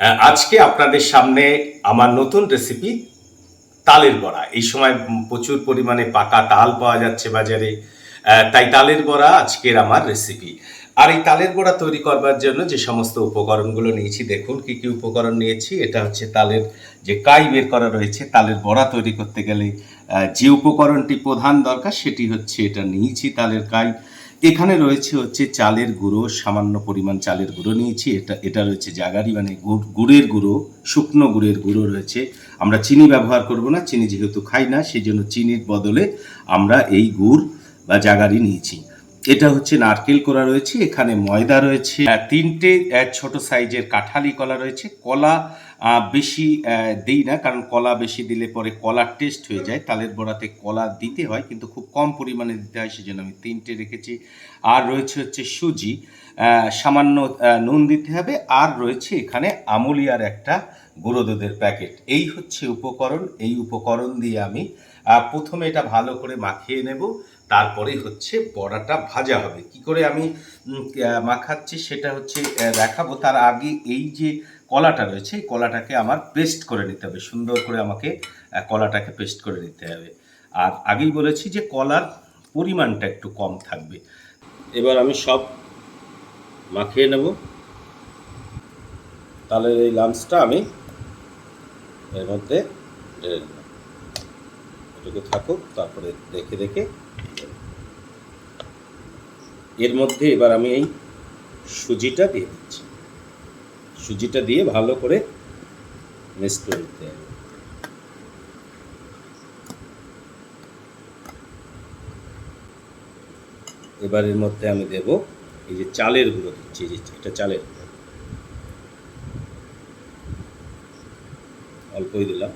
আজকে আপনাদের সামনে আমার নতুন রেসিপি তালের বড়া। এই সময় প্রচুর পরিমাণে পাকা তাল পাওয়া যাচ্ছে বাজারে তাই তালের বড়া আজকের আমার রেসিপি আর এই তালের বড়া তৈরি করবার জন্য যে সমস্ত উপকরণগুলো নিয়েছি, দেখুন কি কি উপকরণ নিয়েছি। এটা হচ্ছে তালের যে কাই বের করা রয়েছে, তালের বড়া তৈরি করতে গেলে যে উপকরণটি প্রধান দরকার, সেটি হচ্ছে এটা। নিয়েছি তালের কাই। এখানে রয়েছে হচ্ছে চালের গুঁড়ো, সামান্য পরিমাণ চালের গুঁড়ো নিয়েছি। এটা এটা রয়েছে জাগারি মানে গুড়, গুড়ের গুঁড়ো, শুকনো গুড়ের গুঁড়ো রয়েছে। আমরা চিনি ব্যবহার করব না, চিনি যেহেতু খাই না সেই জন্য চিনির বদলে আমরা এই গুড় বা জাগারি নিয়েছি। এটা হচ্ছে নারকেল করা রয়েছে, এখানে ময়দা রয়েছে, তিনটে ছোট সাইজের কাঁঠালি কলা রয়েছে, কলা বেশি দিই না, কারণ কলা বেশি দিলে পরে কলার টেস্ট হয়ে যায়। তালের বড়াতে কলা দিতে হয়, কিন্তু খুব কম পরিমাণে দিতে হয়, সেজন্য আমি তিনটে রেখেছি। আর রয়েছে হচ্ছে সুজি। সামান্য নুন দিতে হবে। আর রয়েছে এখানে আমুলিয়ার একটা গুঁড়ো দুধের প্যাকেট। এই হচ্ছে উপকরণ। এই উপকরণ দিয়ে আমি প্রথমে এটা ভালো করে মাখিয়ে নেব। তারপরে হচ্ছে বড়াটা ভাজা হবে। কি করে আমি মাখাচ্ছি সেটা হচ্ছে দেখাবো। তার আগে এই যে কলাটা রয়েছে, এই কলাটাকে আমার পেস্ট করে নিতে হবে। সুন্দর করে আমাকে কলাটাকে পেস্ট করে নিতে হবে। আর আগেই বলেছি যে কলার পরিমাণটা একটু কম থাকবে। এবার আমি সব মাখিয়ে নেব। তাহলে এই লাঞ্চটা আমি এর মধ্যে ঢেলে নেব এটুকু থাকুক, তারপরে দেখে দেখে এর মধ্যে এবার আমি এই সুজিটা দিয়ে দিচ্ছি। সুজিটা দিয়ে ভালো করে মিক্স করে দিতে হবে। এবার এর মধ্যে আমি দেব এই যে চালের গুঁড়ো দিচ্ছি যে এটা চালের গুঁড়ো। অল্পই দিলাম।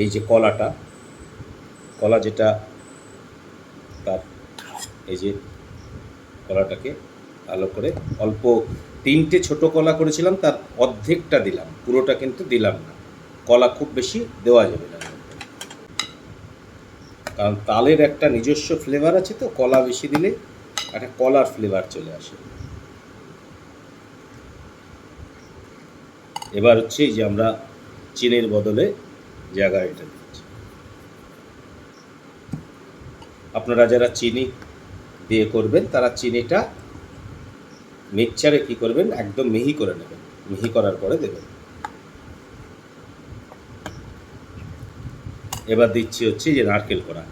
এই যে কলাটা কলা যেটা তার এই যে কলাটাকে ভালো করে অল্প তিনটে ছোট কলা করেছিলাম, তার অর্ধেকটা দিলাম, পুরোটা কিন্তু দিলাম না। কলা খুব বেশি দেওয়া যাবে না। কারণ তালের একটা নিজস্ব ফ্লেভার আছে তো, কলা বেশি দিলে একটা কলার ফ্লেভার চলে আসে। এবার হচ্ছে যে আমরা চিনির বদলে জায়গা এটা দিচ্ছি। আপনারা যারা চিনি দিয়ে করবেন, তারা চিনিটা মিক্সচারে কি করবেন, একদম মিহি করে নেবেন। মিহি করার পরে দেবেন। এবার দিচ্ছি হচ্ছে যে নারকেল করা।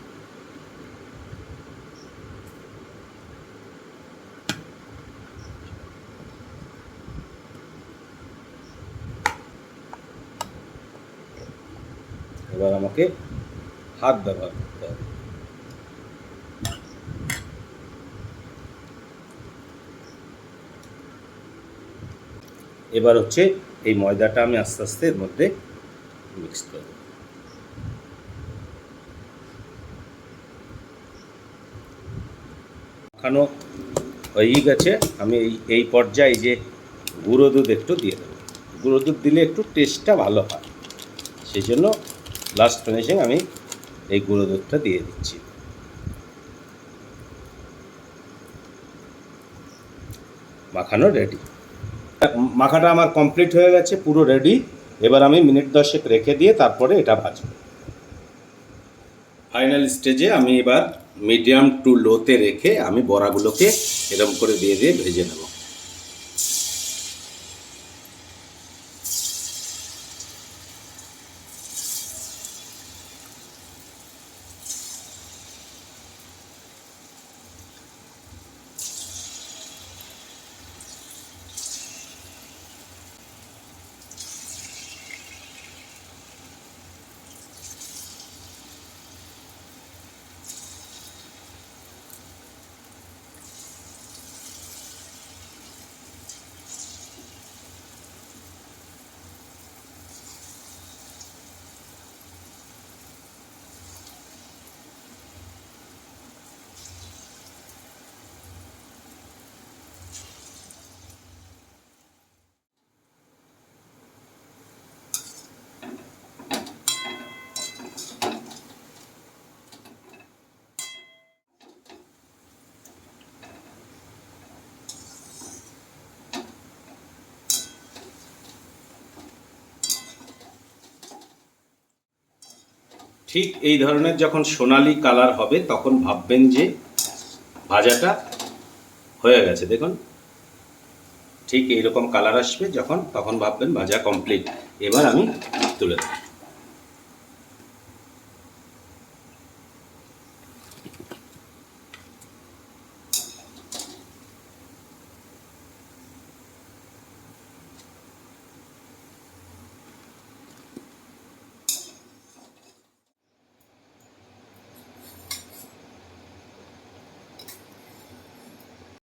এবার আমাকে হাত ব্যবহার করতে হবে এবার হচ্ছে এই ময়দাটা আমি আস্তে আস্তে এর মধ্যে মিক্স করব। মাখানো হয়েই গেছে, আমি এই এই পর্যায়ে যে গুঁড়ো দুধ একটু দিয়ে দেবো। গুঁড়ো দুধ দিলে একটু টেস্টটা ভালো হয়। সেই জন্য লাস্ট ফিনিশিং আমি এই গুঁড়ো দুধটা দিয়ে দিচ্ছি। মাখানো রেডি মাখাটা আমার কমপ্লিট হয়ে গেছে, পুরো রেডি এবার আমি মিনিট দশেক রেখে দিয়ে তারপরে এটা ভাজবো। ফাইনাল স্টেজে আমি এবার মিডিয়াম টু লোতে রেখে আমি বড়াগুলোকে এরকম করে দিয়ে দিয়ে ভেজে নেব। ঠিক এই ধরনের যখন সোনালি কালার হবে, তখন ভাববেন যে ভাজাটা হয়ে গেছে। দেখুন, ঠিক এইরকম কালার আসবে যখন, তখন ভাববেন ভাজা কমপ্লিট এবার আমি তুলে দেবো